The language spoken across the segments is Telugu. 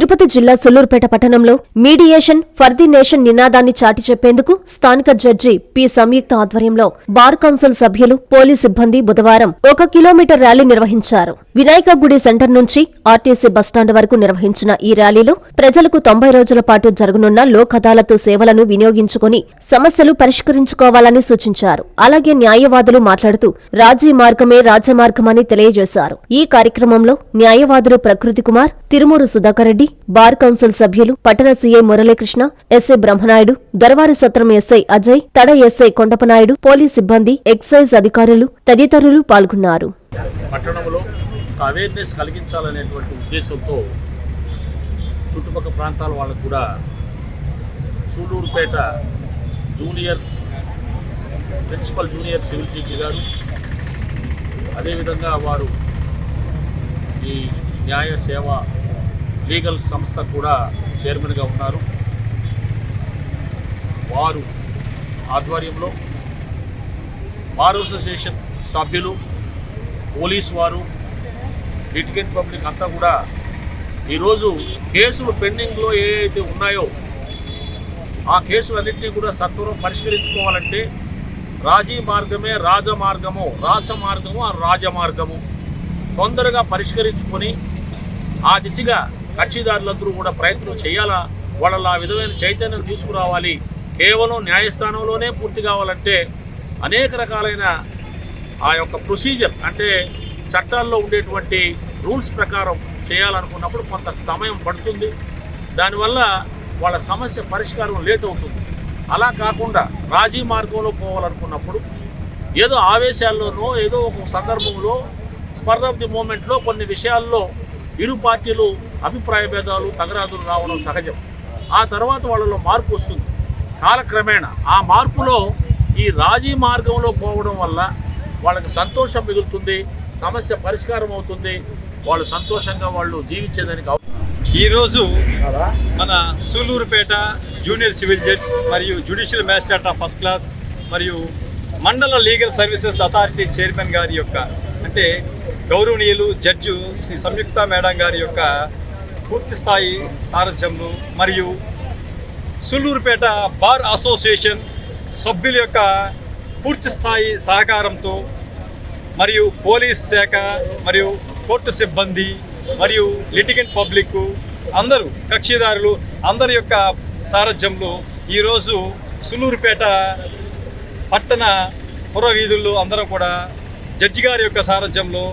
తిరుపతి జిల్లా సుల్లూరుపేట పట్టణంలో మీడియేషన్ ఫర్ ది నేషన్ నినాదాన్ని చాటి చెప్పేందుకు స్థానిక జడ్జి పి. సంయుక్త ఆధ్వర్యంలో బార్ కౌన్సిల్ సభ్యులు పోలీస్ సిబ్బంది బుధవారం ఒక కిలోమీటర్ ర్యాలీ నిర్వహించారు. వినాయక గుడి సెంటర్ నుంచి ఆర్టీసీ బస్టాండ్ వరకు నిర్వహించిన ఈ ర్యాలీలో ప్రజలకు తొంభై రోజుల పాటు జరగనున్న లోక్ అదాలత్ సేవలను వినియోగించుకుని సమస్యలు పరిష్కరించుకోవాలని సూచించారు. అలాగే న్యాయవాదులు మాట్లాడుతూ రాజీ మార్గమే రాజమార్గమని తెలియజేశారు. ఈ కార్యక్రమంలో న్యాయవాదులు ప్రకృతి కుమార్ తిరుమూరు సుధాకర్ రెడ్డి బార్ కౌన్సిల్ సభ్యులు పట్టణ సీఐ మురళీకృష్ణ ఎస్ఐ బ్రహ్మనాయుడు దొరవారి సత్రం SI Ajay Tada SI Kondapanaidu police సిబ్బంది ఎక్సైజ్ అధికారులు తదితరులు పాల్గొన్నారు. పట్టణంలో ఒక అవేర్నెస్ కలిగించాలనేటువంటి ఉద్దేశంతో చుట్టుపక్కల ప్రాంతాల వాళ్ళకు కూడా Sullurpeta junior principal junior civil judge గారు అదేవిధంగా వారు ఈ న్యాయ సేవ లీగల్ సంస్థ కూడా చైర్మన్గా ఉన్నారు. వారు ఆధ్వర్యంలో బార్ అసోసియేషన్ సభ్యులు పోలీస్ వారు లిటిగెంట్ పబ్లిక్ అంతా కూడా ఈరోజు కేసులు పెండింగ్లో ఏ అయితే ఉన్నాయో ఆ కేసులన్నింటినీ కూడా సత్వరం పరిష్కరించుకోవాలంటే రాజీ మార్గమే రాజమార్గము రాజమార్గము ఆ రాజమార్గము. తొందరగా పరిష్కరించుకొని ఆ దిశగా కక్షిదారులందరూ కూడా ప్రయత్నం చేయాలా? వాళ్ళ ఆ విధమైన చైతన్యం తీసుకురావాలి. కేవలం న్యాయస్థానంలోనే పూర్తి కావాలంటే అనేక రకాలైన ఆ యొక్క ప్రొసీజర్ అంటే చట్టాల్లో ఉండేటువంటి రూల్స్ ప్రకారం చేయాలనుకున్నప్పుడు కొంత సమయం పడుతుంది. దానివల్ల వాళ్ళ సమస్య పరిష్కారం లేట్ అవుతుంది. అలా కాకుండా రాజీ మార్గంలో పోవాలనుకున్నప్పుడు ఏదో ఆవేశాల్లోనో ఏదో ఒక సందర్భంలో స్పర్ధ ఆఫ్ ది మూమెంట్లో కొన్ని విషయాల్లో ఇరు పార్టీలు అభిప్రాయ భేదాలు తగరాదులు రావడం సహజం. ఆ తర్వాత వాళ్ళలో మార్పు వస్తుంది. కాలక్రమేణా ఆ మార్పులో ఈ రాజీ మార్గంలో పోవడం వల్ల వాళ్ళకి సంతోషం మిగులుతుంది. సమస్య పరిష్కారం అవుతుంది. వాళ్ళు సంతోషంగా వాళ్ళు జీవించేదానికి ఈరోజు మన సూలూరుపేట జూనియర్ సివిల్ జడ్జ్ మరియు judicial magistrate of first class మరియు mandal legal services authority chairman గారి యొక్క అంటే గౌరవనీయులు జడ్జు శ్రీ సంయుక్త మేడం గారి యొక్క పూర్తి స్థాయి సారథ్యంలో మరియు సూలూరుపేట బార్ అసోసియేషన్ సభ్యుల యొక్క పూర్తి స్థాయి సహకారంతో మరియు పోలీస్ శాఖ మరియు కోర్టు సిబ్బంది మరియు లిటిగెంట్ పబ్లిక్ అందరూ కక్షిదారులు అందరి యొక్క సారథ్యంలో ఈరోజు సులూరుపేట పట్టణ పురవీధుల్లో అందరూ అందరం కూడా జడ్జి గారి యొక్క సారథ్యంలో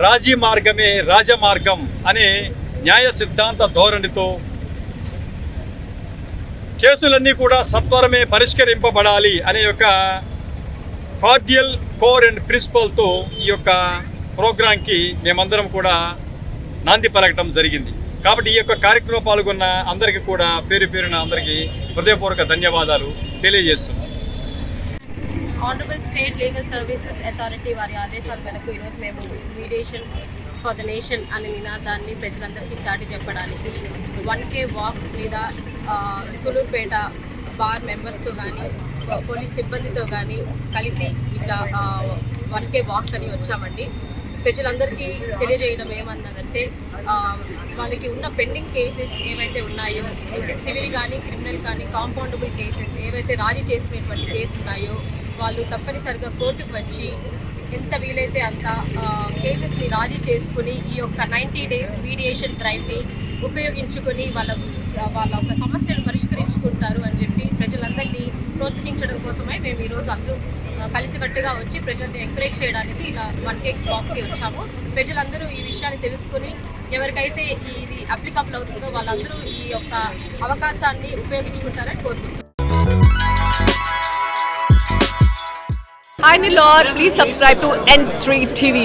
రాజీ మార్గమే రాజమార్గం అనే న్యాయ సిద్ధాంత ధోరణితో కేసులన్నీ కూడా సత్వరమే పరిష్కరింపబడాలి అనే యొక్క కార్డియల్ కోర్ అండ్ ప్రిన్సిపల్తో ఈ యొక్క ప్రోగ్రాంకి మేమందరం కూడా నాంది పలకటం జరిగింది. కాబట్టి ఈ యొక్క కార్యక్రమం పాల్గొన్న అందరికీ కూడా పేరు పేరున అందరికీ హృదయపూర్వక ధన్యవాదాలు తెలియజేస్తున్నాం. Honourable state legal services authority వారి ఆదేశాల మేరకు ఈరోజు మేము మీడియేషన్ ఫర్ ద నేషన్ అనే నినాదాన్ని ప్రజలందరికీ చాటి చెప్పడానికి వన్ కే వాక్ మీద సులూర్పేట బార్ మెంబర్స్తో కానీ పోలీస్ సిబ్బందితో కానీ కలిసి ఇట్లా వన్కే వాక్ అని వచ్చామండి. ప్రజలందరికీ తెలియజేయడం ఏమన్నదంటే వాళ్ళకి ఉన్న పెండింగ్ కేసెస్ ఏవైతే ఉన్నాయో సివిల్ కానీ క్రిమినల్ కానీ కాంపౌండబుల్ కేసెస్ ఏవైతే రాజీ చేసినటువంటి కేసు ఉన్నాయో వాళ్ళు తప్పనిసరిగా కోర్టుకు వచ్చి ఎంత వీలైతే అంత కేసెస్ని రాజీ చేసుకుని ఈ యొక్క నైంటీ డేస్ మీడియేషన్ డ్రైవ్ని ఉపయోగించుకొని వాళ్ళ వాళ్ళ యొక్క సమస్యలు పరిష్కరించుకుంటారు అని చెప్పి కోసమే మేము ఈరోజు అందరూ కలిసికట్టుగా వచ్చి ప్రజల్ని ఎంకరేజ్ చేయడానికి ఇలా వన్ కేక్ బ్లాక్కి వచ్చాము. ప్రజలందరూ ఈ విషయాన్ని తెలుసుకుని ఎవరికైతే ఇది అప్లికబుల్ అవుతుందో వాళ్ళందరూ ఈ యొక్క అవకాశాన్ని ఉపయోగించుకుంటారని కోరుకుంటున్నాను Hi Nilor, please subscribe to N3 TV.